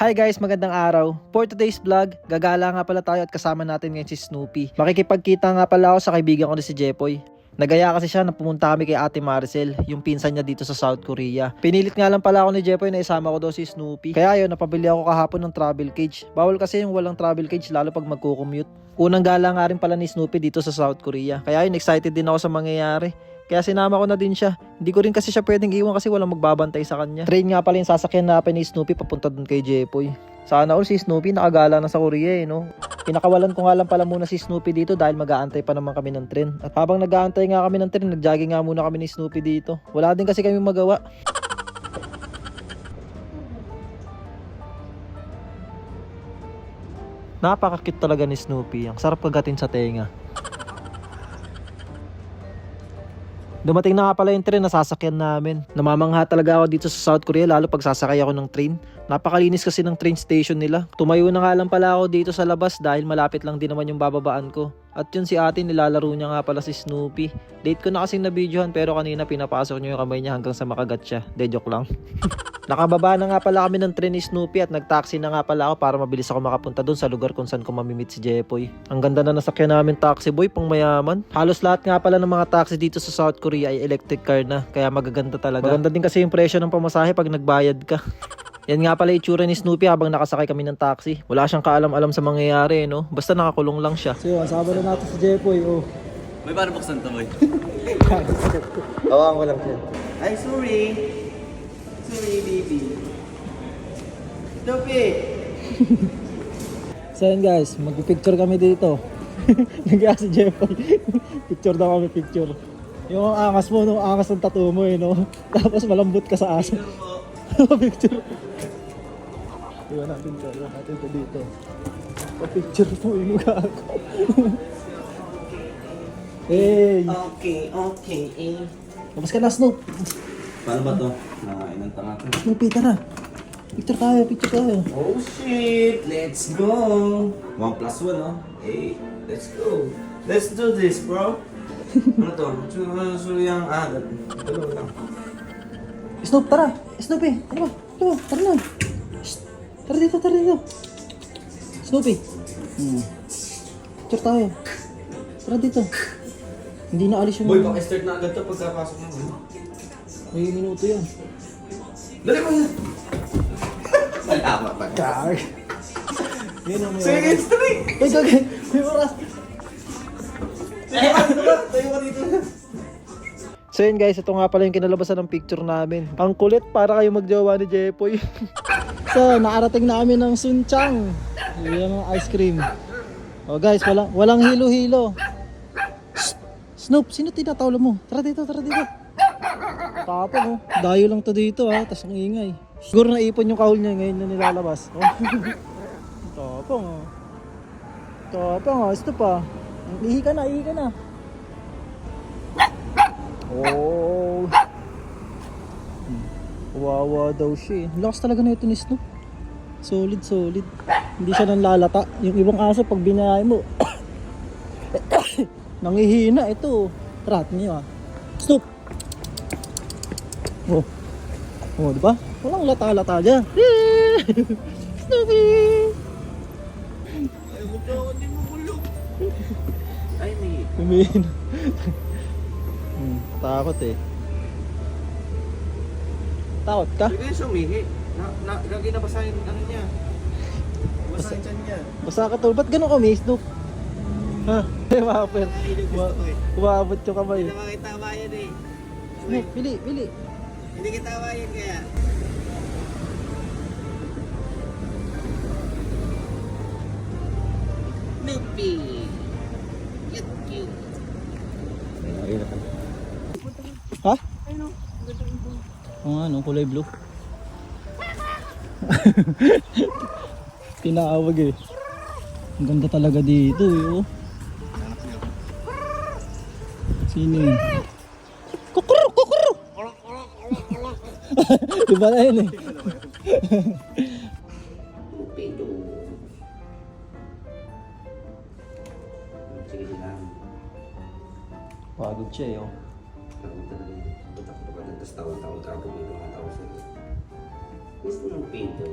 Hi guys, magandang araw. For today's vlog, gagala nga pala tayo at kasama natin ngayon si Snoopy. Makikipagkita nga pala ako sa kaibigan ko na si Jepoy. Nagaya kasi siya na pumunta kami kay Ate Maricel, yung pinsan niya dito sa South Korea. Pinilit nga lang pala ako ni Jepoy na isama ko daw si Snoopy. Kaya yun, napabili ako kahapon ng travel cage. Bawal kasi yung walang travel cage lalo pag magko-commute. Unang gala nga rin pala ni Snoopy dito sa South Korea. Kaya yun, excited din ako sa mangyayari. Kaya sinama ko na din siya. Hindi ko rin kasi siya pwedeng iwan kasi walang magbabantay sa kanya. Train nga pala yung sasakyan natin ni Snoopy papunta dun kay Jepoy. Sana all si Snoopy nakagala na sa Korea eh, no? Pinakawalan ko nga lang pala muna si Snoopy dito dahil mag-aantay pa naman kami ng tren. At habang nag-aantay nga kami ng tren, nag-jogging nga muna kami ni Snoopy dito. Wala din kasi kami magawa. Napaka-cute talaga ni Snoopy. Ang sarap kagatin sa tenga. Dumating na nga pala yung train na sasakyan namin. Namamangha talaga ako dito sa South Korea lalo pag sasakay ako ng train. Napakalinis kasi ng train station nila. Tumayo na nga lang pala ako dito sa labas dahil malapit lang din naman yung bababaan ko. At yun si ate nilalaro niya nga pala si Snoopy. Date ko na kasing na-videohan pero kanina pinapasok niyo yung kamay niya hanggang sa makagat siya. De joke lang. Nakababa na nga pala kami ng train ni Snoopy at nagtaxi na nga pala ako para mabilis ako makapunta doon sa lugar kung saan ko mamimit si Jepoy. Ang ganda na nasakyan namin taxi boy, pang mayaman. Halos lahat nga pala ng mga taxi dito sa South Korea ay electric car na, kaya magaganda talaga. Maganda din kasi yung presyo ng pamasahe pag nagbayad ka. Yan nga pala itsura ni Snoopy habang nakasakay kami ng taxi. Wala siyang kaalam-alam sa mangyayari, no? Basta nakakulong lang siya. So yun, kasama na natin si Jepoy, oh. May paano buksan to, boy? Awang ko lang siya. Ay, sorry. Sorry, baby. Stupid! So yun guys, magpipicture kami dito. Nagyaya si Jeffoy. picture daw kami, picture. Yung angas mo, no? Angas ng tattoo mo, eh, no? Tapos malambot ka sa aso. picture. Iwan natin to, iwan natin to dito. Pa-picture po, yung mukha ako. hey! Okay, okay, eh. Tapos ka na, Snoop. Paano ba to? Nakain ng tanga ko. Snoopy, tara. Picture tayo, picture tayo. Oh shit! Let's go! One plus one, oh. Hey, let's go. Let's do this, bro. ano to? So yung ah, dalawa lang. Snoop, tara! Snoopy, ano ba? Ano ba? Tara na! Tara dito, tara dito! Snoopy! Hmm. Picture tayo. Tara dito. Hindi na alis yung... Boy, baka-start na agad to pagkapasok mo. May minuto yan. Dali mo yan! Salamat pa. Kag! Yan ang may Sige, oras. stay! Ay, gagay! May oras! Sige? Tayo ka dito. So yun guys, ito nga pala yung kinalabasan ng picture namin. Ang kulit para kayo magjowa ni Jepoy. so, nakarating na kami ng Sunchang. Yan ang ice cream. Oh guys, walang, walang hilo-hilo. Snoop, sino tinatawla mo? Tara dito, tara dito. Tapon oh. Dayo lang to dito ha, tas ang ingay. Siguro naipon yung kahol niya ngayon na nilalabas. Oh. Tapong oh. Tapong oh, ito pa. Ihi ka na, ihi ka na. Oh. Wawa daw siya eh. Lakas talaga na ito ni Snoop. Solid, solid. Hindi siya nang lalata. Yung ibang aso pag binayay mo, nangihina ito. Trat niyo ah. Snoop! Oh. Oh, di ba? Walang lata-lata dyan. Snoopy! Ay, may... Humihina. Hmm, takot eh. Takot ka? Hindi sumihi. Na, na, lagi na basa yung ano niya. Basa yung tiyan niya. Basta ka tol. Ba't ganun kami, Snoop? Ha? Eh, mapper. Umabot yung kamay. Hindi naman kita tawayan eh. Snoop, bili, bili. Hindi kita tawayan kaya. Snoopy! Oo nga, no, kulay blue. Tinawag eh. Ang ganda talaga dito eh, oh. Sino yun? Kukuro! Kukuro! Iba na yun eh. Pagod siya eh, oh. Tawa-tawa ka. Pumilo ka tawa sa'yo. Gusto pinto.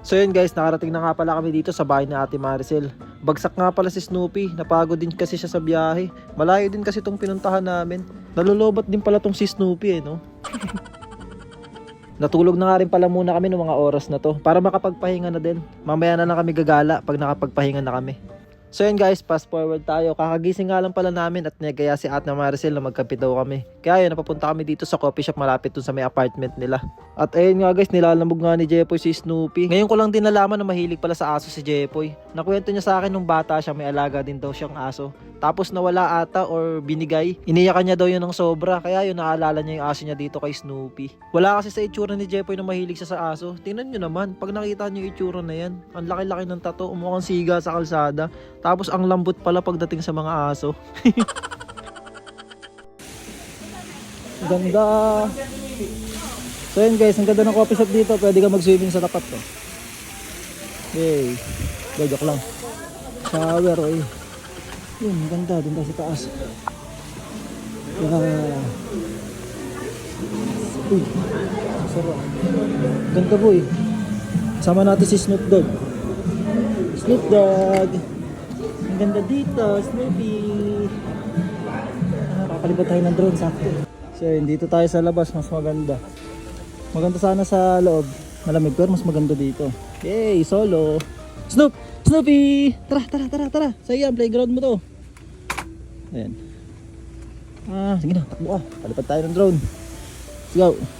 So yun guys, nakarating na nga pala kami dito sa bahay ni Ate Maricel. Bagsak nga pala si Snoopy, napagod din kasi siya sa biyahe. Malayo din kasi tong pinuntahan namin. Nalulobot din pala tong si Snoopy eh, no? Natulog na nga rin pala muna kami ng mga oras na to para makapagpahinga na din. Mamaya na lang kami gagala pag nakapagpahinga na kami. So yun guys, fast forward tayo. Kakagising nga lang pala namin at nagaya si Ate Maricel na magkape daw kami. Kaya yun, napapunta kami dito sa coffee shop malapit dun sa may apartment nila. At ayun nga guys, nilalamog nga ni Jepoy si Snoopy. Ngayon ko lang din nalaman na mahilig pala sa aso si Jepoy. Nakwento niya sa akin nung bata siya, may alaga din daw siyang aso. Tapos nawala ata or binigay. Iniyakan niya daw yun ng sobra. Kaya yun, naalala niya yung aso niya dito kay Snoopy. Wala kasi sa itsura ni Jepoy na mahilig siya sa aso. Tingnan niyo naman, pag nakita niyo yung itsura na yan, ang laki-laki ng tato, umukhang siga sa kalsada. Tapos ang lambot pala pagdating sa mga aso. Ganda. So yun guys, ang ganda ng coffee shop dito. Pwede ka mag-swimming sa tapat to. Yay. Hey. Joke lang. Shower, oy. Yun, ganda. Doon sa taas. Yeah. Uy, sarap. Ganda boy. Sama natin si Snoop Dogg. Snoop Dogg. Ang ganda dito, Snoopy. Ah, Papalipad tayo ng drone, sakto. So yun, dito tayo sa labas, mas maganda. Maganda sana sa loob. Malamig pero mas maganda dito. Yay, solo. Snoop! Snoopy! Tara, tara, tara, tara. Sa iyan, playground mo to. Ayan. Ah, sige na, takbo ka. Palipad tayo ng drone. Let's go.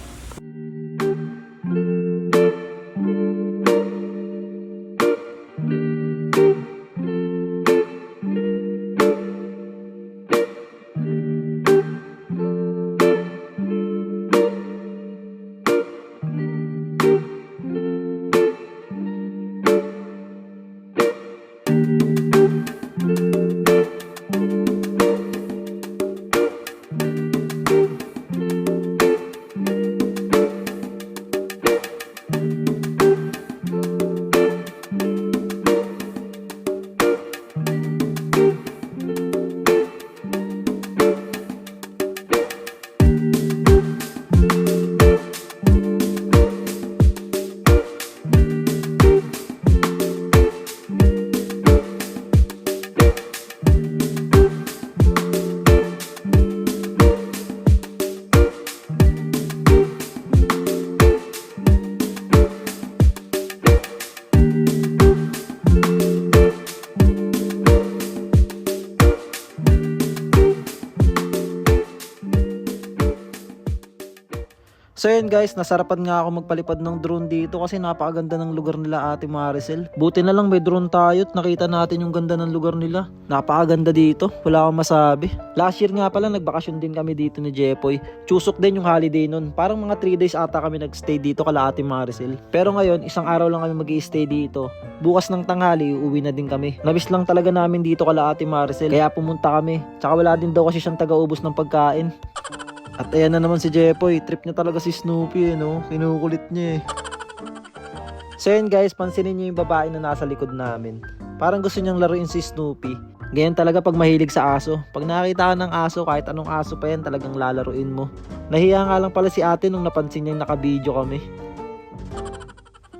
So yun guys, nasarapan nga ako magpalipad ng drone dito kasi napakaganda ng lugar nila Ate Maricel. Buti na lang may drone tayo at nakita natin yung ganda ng lugar nila. Napakaganda dito, wala akong masabi. Last year nga pala nagbakasyon din kami dito ni Jepoy. Chusok din yung holiday nun. Parang mga 3 days ata kami nagstay dito kala Ate Maricel. Pero ngayon, isang araw lang kami mag stay dito. Bukas ng tanghali, uuwi na din kami. Namiss lang talaga namin dito kala Ate Maricel. Kaya pumunta kami. Tsaka wala din daw kasi siyang taga-ubos ng pagkain. At ayan na naman si Jepoy, trip niya talaga si Snoopy eh, no? Kinukulit niya eh. So yun guys, pansinin niyo yung babae na nasa likod namin. Parang gusto niyang laruin si Snoopy. Ganyan talaga pag mahilig sa aso. Pag nakakita ka ng aso, kahit anong aso pa yan, talagang lalaruin mo. Nahiya nga lang pala si ate nung napansin niyang nakabidyo kami.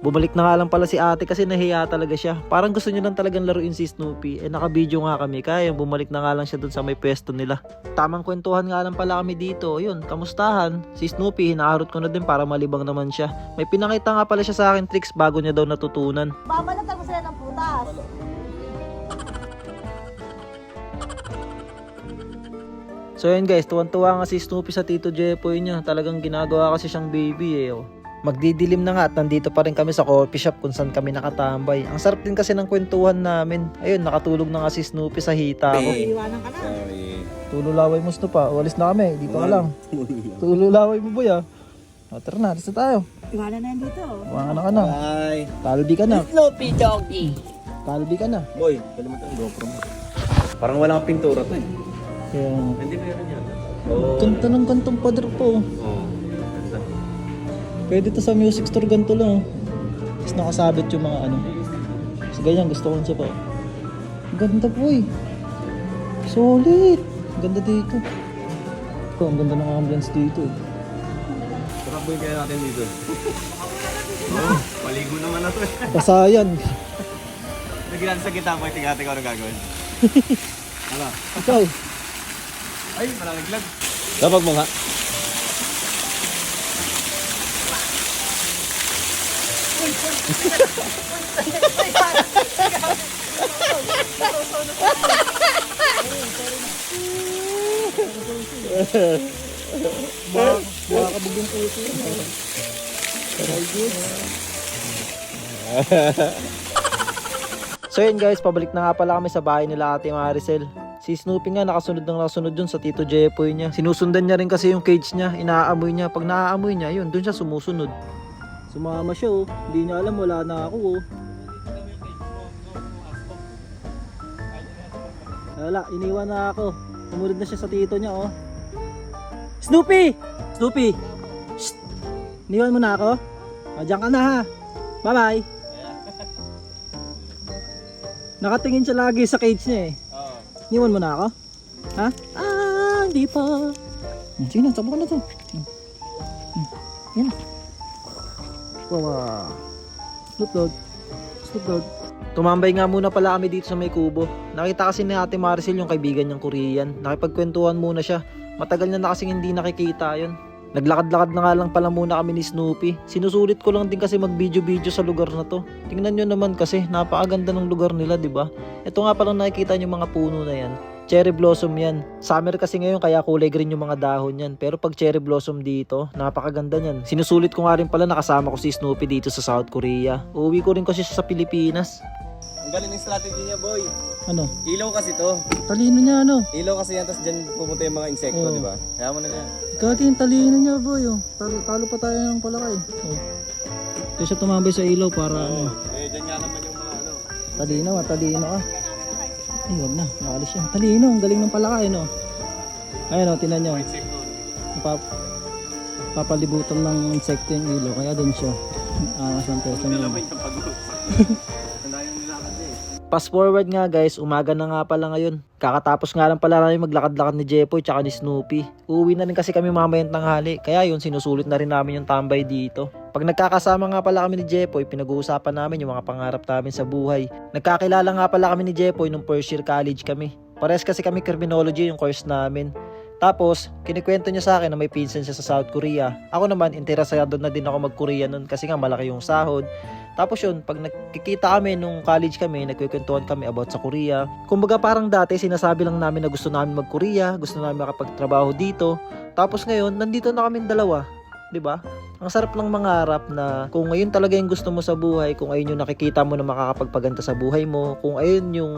Bumalik na nga lang pala si ate kasi nahiya talaga siya. Parang gusto niya lang talagang laruin si Snoopy. Eh nakabidyo nga kami kaya bumalik na nga lang siya dun sa may pwesto nila. Tamang kwentuhan nga lang pala kami dito. Yun, kamustahan? Si Snoopy, hinaharot ko na din para malibang naman siya. May pinakita nga pala siya sa akin tricks bago niya daw natutunan. Babalatan mo sila ng putas. So yun guys, tuwan-tuwa nga si Snoopy sa Tito Jepoy niya. Talagang ginagawa kasi siyang baby eh. Oh. Magdidilim na nga at nandito pa rin kami sa coffee shop kung saan kami nakatambay. Ang sarap din kasi ng kwentuhan namin. Ayun, nakatulog na nga si Snoopy sa hita ko. Iiwanan ka na. Sorry. Tululaway mo Snoop ah. Walis na kami. Dito ka lang. Tululaway mo boy ah. O, tara na, alis na tayo. Iwanan na yan dito. Wala ka na. Bye. Talbi ka na. Sloppy doggy. Talbi ka na. Boy, kalimutan yung GoPro mo. Parang walang pintura to eh. Kaya, Hindi meron yan. Oo. kanta ng kantong pader po. Oo. Ganda. Pwede to sa music store ganito lang. Tapos nakasabit yung mga ano. So ganyan, gusto ko sa pa. Ganda po eh. Solid. Ganda dito. Ito, ang ganda ng ambience dito eh. Tara boy kaya natin dito. Oo, paligo naman na Basa yan. Nagilan sa kita mo, tingati ko ano gagawin. Ano? Ikaw. Ay, malangaglag. Kapag mo nga. So yun guys, pabalik na nga pala kami sa bahay nila ate Maricel. Si Snoopy nga nakasunod ng nakasunod dun sa Tito Jepoy niya. Sinusundan niya rin kasi yung cage niya, inaamoy niya. Pag naaamoy niya, yun, dun siya sumusunod. Sumama siya oh, hindi niya alam wala na ako oh. Wala, iniwan na ako. Sumunod na siya sa tito niya oh. Snoopy! Snoopy! Shh! Iniwan mo na ako? Ah, diyan ka na ha. Bye bye! Nakatingin siya lagi sa cage niya eh. Iniwan mo na ako? Ha? Ah, hindi pa. Hmm, Sige na, sabok na to. Hmm. Hmm. Yan na. Wow. Snoop Dogg. Tumambay nga muna pala kami dito sa may kubo. Nakita kasi ni Ate Maricel yung kaibigan niyang Korean. Nakipagkwentuhan muna siya. Matagal na na kasing hindi nakikita yun. Naglakad-lakad na nga lang pala muna kami ni Snoopy. Sinusulit ko lang din kasi mag-video-video sa lugar na to. Tingnan nyo naman kasi, napakaganda ng lugar nila, di ba? Ito nga palang nakikita nyo mga puno na yan. Cherry blossom yan. Summer kasi ngayon kaya kulay green yung mga dahon yan. Pero pag cherry blossom dito, napakaganda niyan. Sinusulit ko nga rin pala nakasama ko si Snoopy dito sa South Korea. Uuwi ko rin kasi siya sa Pilipinas. Ang galing ng strategy niya, boy. Ano? Ilaw kasi to. Talino niya ano? Ilaw kasi yan, tapos dyan pumunta yung mga insekto, Oo. di ba? Kaya mo na niya. Gagi yung talino niya boy oh. Talo, talo pa tayo ng palakay. Oh. Ito siya tumambay sa ilaw para ano. Eh, dyan nga naman yung mga ano. Talino ah, talino ah. Ayun na, nakalis siya. Talino, ang galing ng palakay no. Ayun oh, tinan. Insekto. Napap papalibutan ng insekto yung ilaw, kaya doon siya. Angas ng peso niya. Fast forward nga guys, umaga na nga pala ngayon. Kakatapos nga lang pala namin maglakad-lakad ni Jepoy tsaka ni Snoopy. Uuwi na rin kasi kami mamayang tanghali, kaya yun sinusulit na rin namin yung tambay dito. Pag nagkakasama nga pala kami ni Jepoy, pinag-uusapan namin yung mga pangarap namin sa buhay. Nagkakilala nga pala kami ni Jepoy nung first year college kami. Pares kasi kami criminology yung course namin. Tapos, kinikwento niya sa akin na may pinsan siya sa South Korea. Ako naman, interesado na din ako mag-Korea nun kasi nga malaki yung sahod. Tapos yun, pag nakikita kami nung college kami, nagkikwentuhan kami about sa Korea. Kumbaga parang dati, sinasabi lang namin na gusto namin mag-Korea, gusto namin makapagtrabaho dito. Tapos ngayon, nandito na kami dalawa. 'di ba? Ang sarap lang mangarap na kung ngayon talaga yung gusto mo sa buhay, kung ayun yung nakikita mo na makakapagpaganda sa buhay mo, kung ayun yung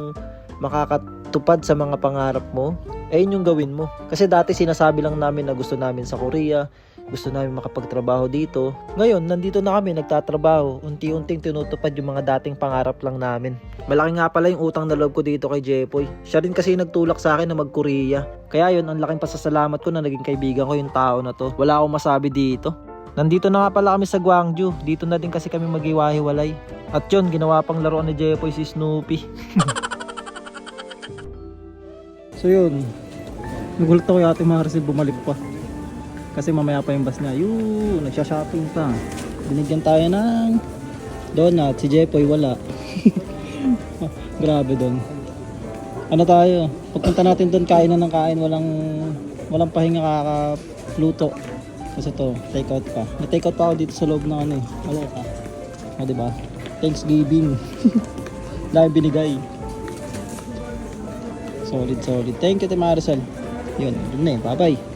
makakatupad sa mga pangarap mo, ayun yung gawin mo. Kasi dati sinasabi lang namin na gusto namin sa Korea, gusto namin makapagtrabaho dito. Ngayon, nandito na kami nagtatrabaho. Unti-unting tinutupad yung mga dating pangarap lang namin. Malaki nga pala yung utang na loob ko dito kay Jepoy. Siya rin kasi nagtulak sa akin na mag-Korea. Kaya yun, ang laking pasasalamat ko na naging kaibigan ko yung tao na to. Wala akong masabi dito. Nandito na nga pala kami sa Gwangju. Dito na din kasi kami maghiwa-hiwalay. At yun, ginawa pang laruan ni Jepoy si Snoopy. so yun, nagulat ako yung ate Maricel bumalik pa. Kasi mamaya pa yung bus niya. Yun, nagsha-shopping pa. Binigyan tayo ng donut. Si Jepoy wala. Grabe doon. Ano tayo? Pagpunta natin doon, kain na ng kain. Walang, walang pahinga kakapluto. Kasi to, take out pa. May take out pa ako dito sa loob ng ano eh. Wala ka. O, diba? Thanksgiving. Dahil binigay. Solid, solid. Thank you, Te Maricel. Yun, yun na eh. Bye-bye.